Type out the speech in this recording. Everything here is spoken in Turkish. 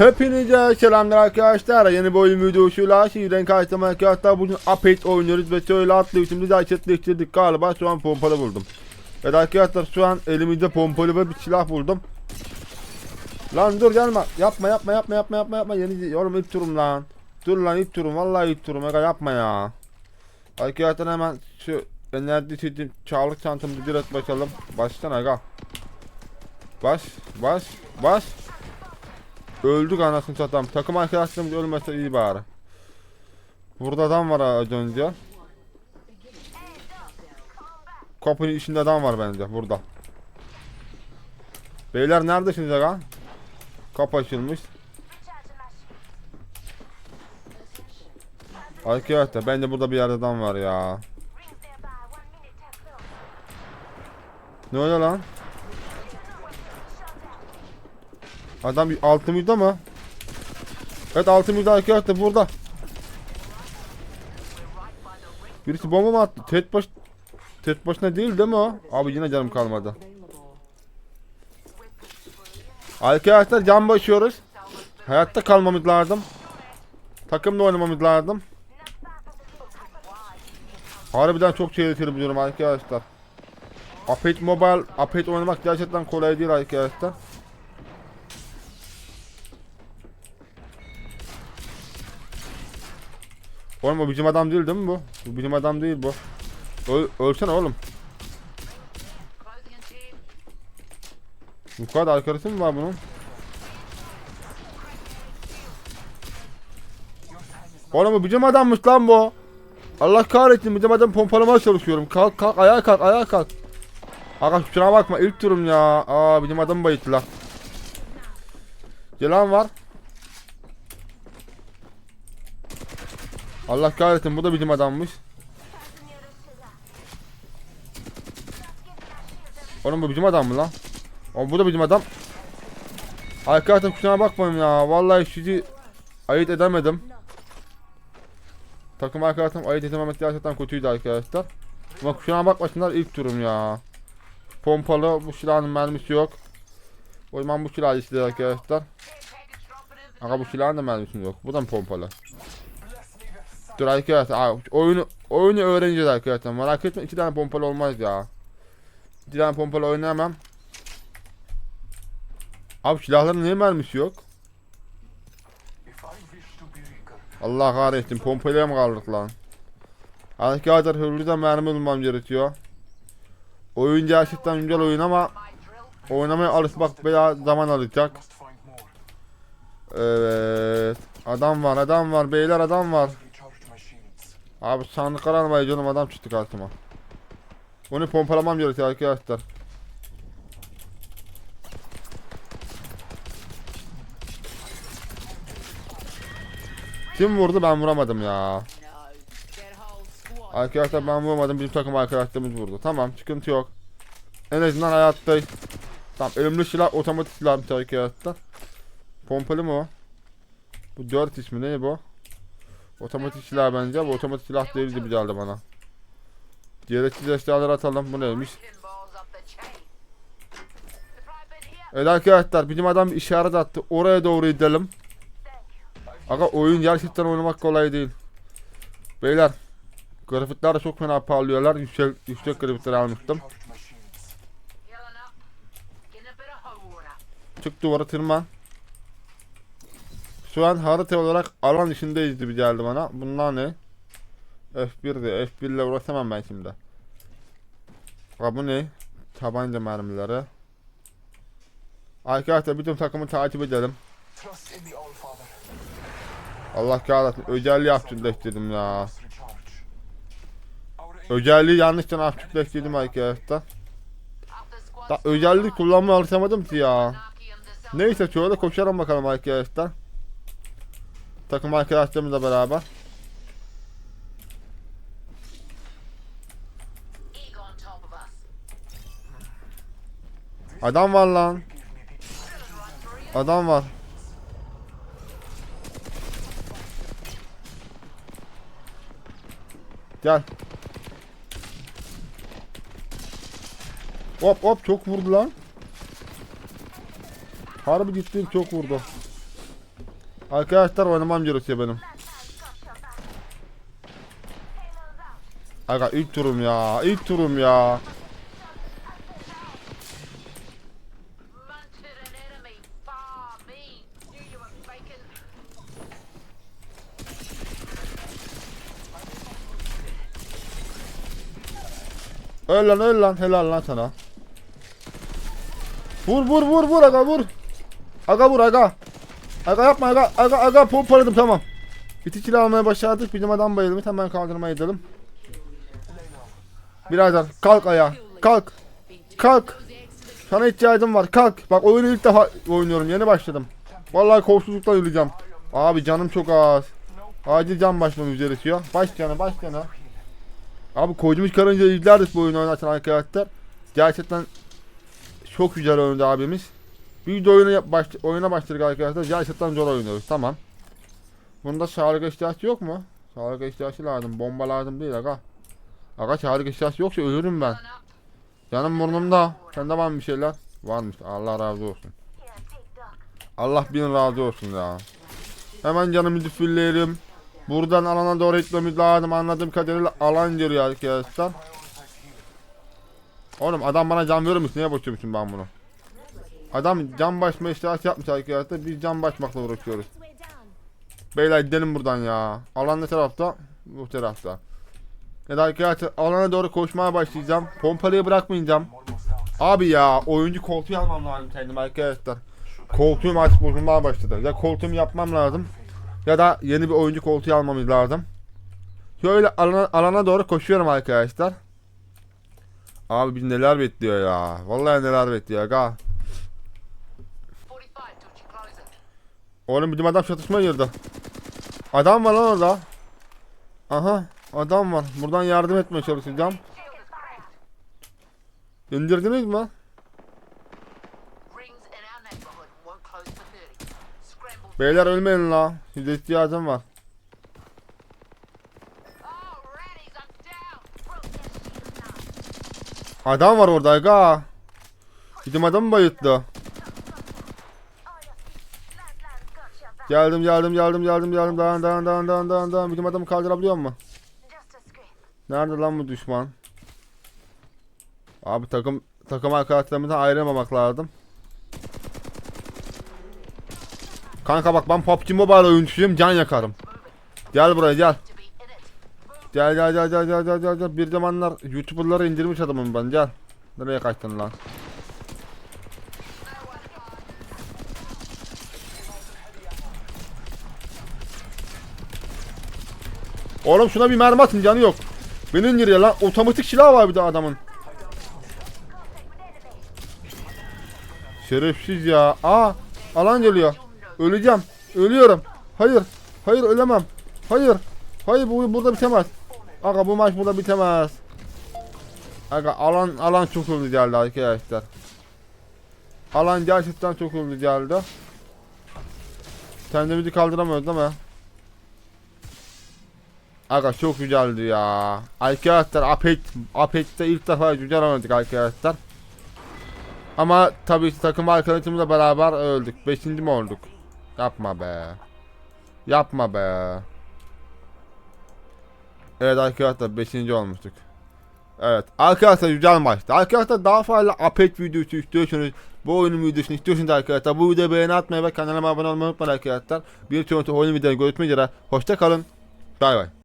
Hepinize selamlar arkadaşlar. Yeni bir oyun videosuyla şiirden karşılama arkadaşlar. Bugün Apex oynuyoruz ve şöyle atlayışımızı açıklaştırdık galiba. Şu an pompalı buldum. Evet arkadaşlar şu an elimizde pompalı ve bir silah buldum. Lan dur gelme. Yapma yapma yapma yapma yapma yapma. Yeni oğlum ilk turum lan. Dur lan ilk turum. Vallahi ilk turum. Ega yapma ya. Arkadaşlar hemen şu enerji çizdim. Çağlık çantamızı direkt basalım. Baştan aga. Baş, baş, baş. Öldük anasını satam. Takım arkadaşlarımız ölmese iyi bari. Burada adam var az önce. Kapının içinde adam var bence burada. Beyler neredesiniz aga? Kapı açılmış. Arkadaşlar bence burada bir yerde adam var ya. Ne oluyor lan? Adam altımızda mı? Evet altımızda arkadaşlar burada. Birisi bomba mı attı? Tek baş Tek başına değil değil mi o? Abi yine canım kalmadı. Arkadaşlar can başıyoruz. Hayatta kalmamız lazım. Takımda oynamamız lazım. Harbiden çok tehlikeli buluyorum arkadaşlar. Apex Mobile, Apex oynamak gerçekten kolay değil arkadaşlar. Oğlum o bizim adam değil değil mi bu? Bu bizim adam değil bu. Öl, ölsene oğlum. Bu kadar arkadaşı mı var bunun? Oğlum bu bizim adammış lan bu. Allah kahretsin bizim adam pompalamaya çalışıyorum. Kalk kalk ayağa kalk ayağa kalk. Aga şuna bakma ilk turum ya. Aa bizim adam bayıttılar. Gelen var. Allah kahretsin bu da bizim adammış. Oğlum bu bizim adam mı lan? O bu da bizim adam. Arkadaşlar kusura bakmayın ya. Vallahi sizi ayırt edemedim. Takım arkadaşım ayırt edememek gerçekten kötüydü arkadaşlar. Ama kusura bakmasınlar ilk turum ya. Pompalı bu silahın mermisi yok. O zaman bu silah istiyor arkadaşlar. Aga bu silahın da mermisi yok. Bu da mı pompalı? Dur arkadaşlar. Aa, oyunu oyunu öğreneceğiz arkadaşlar. Merak etme iki tane pompalı olmaz ya. İki tane pompalı oynayamam. Abi silahların niye mermisi yok? Allah kahretsin pompalıya mı kaldık lan? Arkadaşlar hızlıca mermi bulmam gerekiyor. Oyun gerçekten güzel oyun ama oynamaya alışmak bayağı zaman alacak. Evet. Adam var adam var beyler adam var. Abi sandıklar almayı canım adam çıktı karşıma. Onu pompalamam gerekiyor arkadaşlar. Kim vurdu ben vuramadım ya. Arkadaşlar ben vurmadım bizim takım arkadaşlarımız vurdu. Tamam sıkıntı yok. En azından hayattayız. Tamam elimde silah otomatik silahmış arkadaşlar. Pompalı mı o? Bu 4 ismi ne bu? Otomatik silah bence. Bu otomatik silah değildi bir geldi bana. Gereksiz eşyaları atalım. Bu neymiş? Evet arkadaşlar bizim adam işaret attı. Oraya doğru gidelim. Aga oyun gerçekten oynamak kolay değil. Beyler. Grafikler çok fena parlıyorlar. Yüksek, yüksek grafikler almıştım. Çık duvara tırman. Şu an harita olarak alan içindeyiz gibi geldi bana. Bunlar ne? F1'de. F1 ile uğraşamam ben şimdi. Ha bu ne? Tabanca mermileri. Arkadaşlar bütün takımı takip edelim. Allah kahretsin. Özelliği hafifleştirdim ya. Özelliği yanlıştan hafifleştirdim arkadaşlar. Da özelliği kullanmaya alışamadım ki ya. Neyse şöyle koşalım bakalım arkadaşlar. Takım arkadaşlarımızla beraber. Adam var lan. Adam var. Gel. Hop hop çok vurdu lan. Harbi gittim çok vurdu. Arkadaşlar oynamam gerekiyor benim. Aga ilk turum ya. ilk turum ya. Öl lan öl lan. Helal lan sana. Vur vur vur vur aga vur. Aga vur aga. Aga yapma aga. Aga aga pompaladım tamam. Bitikili almaya başardık. Bizim adam bayılmış. Hemen kaldırmaya gidelim. Birader kalk ayağa. Kalk. Kalk. Sana ihtiyacım var. Kalk. Bak oyunu ilk defa oynuyorum. Yeni başladım. Vallahi kolsuzlukla öleceğim. Abi canım çok az. Acil can başlamam gerekiyor. Baş canı baş canı. Abi koyduğumuz karınca izlerdik bu oyunu oynarken arkadaşlar. Gerçekten çok güzel oynadı abimiz. Bir de oyuna, yap- baş, oyuna başladık arkadaşlar. Gerçekten zor oynuyoruz. Tamam. Bunda sağlık ihtiyaç yok mu? Sağlık ihtiyaçı lazım. Bomba lazım değil aga. Aga sağlık ihtiyaç yoksa ölürüm ben. Canım burnumda. Sende var mı bir şeyler? Varmış. Allah razı olsun. Allah bin razı olsun ya. Hemen canımızı fülleyelim. Buradan alana doğru gitmemiz lazım. Anladığım kadarıyla alan geliyor arkadaşlar. Oğlum adam bana can verir misin? Niye bakıyormuşum ben bunu? Adam can başma iştihası yapmış arkadaşlar. Biz can başmakla uğraşıyoruz. Beyler gidelim buradan ya. Alan ne tarafta? Bu tarafta. Da arkadaşlar alana doğru koşmaya başlayacağım. Pompalıyı bırakmayacağım. Abi ya oyuncu koltuğu almam lazım kendim arkadaşlar. Koltuğum artık bozulmaya başladı. Ya koltuğumu yapmam lazım. Ya da yeni bir oyuncu koltuğu almamız lazım. Şöyle alana, alana doğru koşuyorum arkadaşlar. Abi biz neler bekliyor ya. Vallahi neler bekliyor aga. Oğlum bizim adam çatışma girdi. Adam var lan orada. Aha adam var. Buradan yardım etmeye çalışacağım. İndirdiniz mi? Rings in our neighborhood won't close for 30. Scramble. Beyler ölmeyin la. Size ihtiyacım var. Adam var orada aga. Bizim adamı bayılttı. Geldim geldim geldim geldim geldim. Dayan dayan dayan dayan dayan dayan. Bizim adamı kaldırabiliyor mu? Nerede lan bu düşman? Abi takım takım arkadaşlarımızdan ayrılmamak lazım. Kanka bak ben PUBG Mobile oyuncusuyum can yakarım. Gel buraya. Gel gel gel gel gel gel gel gel. Bir zamanlar YouTuber'ları indirmiş adamım ben gel. Nereye kaçtın lan? Oğlum şuna bir mermi atın canı yok. Beni indiriyor lan. Otomatik silah var bir de adamın. Şerefsiz ya. Aa alan geliyor. Öleceğim. Ölüyorum. Hayır. Hayır ölemem. Hayır. Hayır bu burada bitemez. Aga bu maç burada bitemez. Aga alan alan çok hızlı geldi arkadaşlar. Alan gerçekten çok hızlı geldi. Kendimizi kaldıramıyoruz değil mi? Aga çok güzeldi ya. Arkadaşlar Apex, Apex'te ilk defa güzel oynadık arkadaşlar. Ama tabii takım arkadaşımızla beraber öldük. Beşinci mi olduk? Yapma be. Yapma be. Evet arkadaşlar 5. olmuştuk. Evet arkadaşlar güzel maçtı. Arkadaşlar daha fazla Apex videosu istiyorsanız bu oyunun videosunu istiyorsanız arkadaşlar bu videoya beğeni atmayı ve kanalıma abone olmayı unutmayın arkadaşlar. Bir sonraki oyun videoda görüşmek üzere. Hoşça kalın. Bay bay.